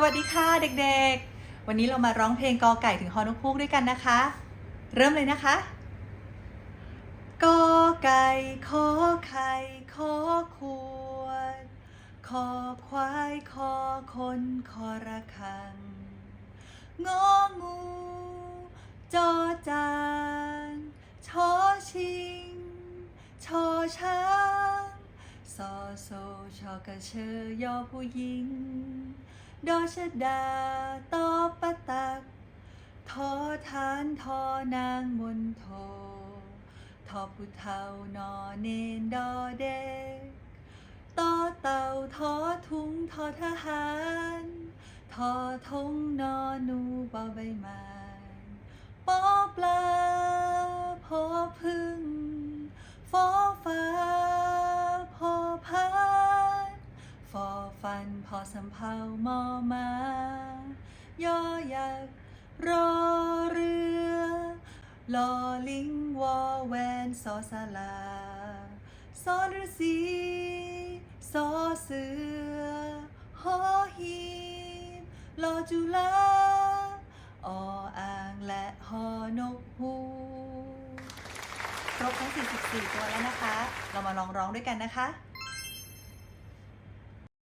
สวัสดีค่ะเด็กๆ วันนี้เรามาร้องเพลงกอไก่ถึงฮอนกฮูกด้วยกันนะคะ เริ่มเลยนะคะกอไก่ขอไข่ขอขวดขอควายขอคนขอระคังงองูจอจานชอชิงชอช้างซอโซชอกระเชอยอผู้หญิง ดอชดาตอปะตัก ทอทานทอนางมนโททอผู้เฒ่านอเนนดอเด็กตอเต่าทอทุงทอทหาร ทอทงนอหนูบอใบไม้ ฟันพอสำเภามอมายอยักษ์รอเรือลอลิงวอแวนสอสาลาสอฤษีสอเสือหอหีบลอจุฬาออ่างและหอนกฮูครบทั้ง 44 ตัวแล้วนะคะ เรามาลองร้องด้วยกันนะคะ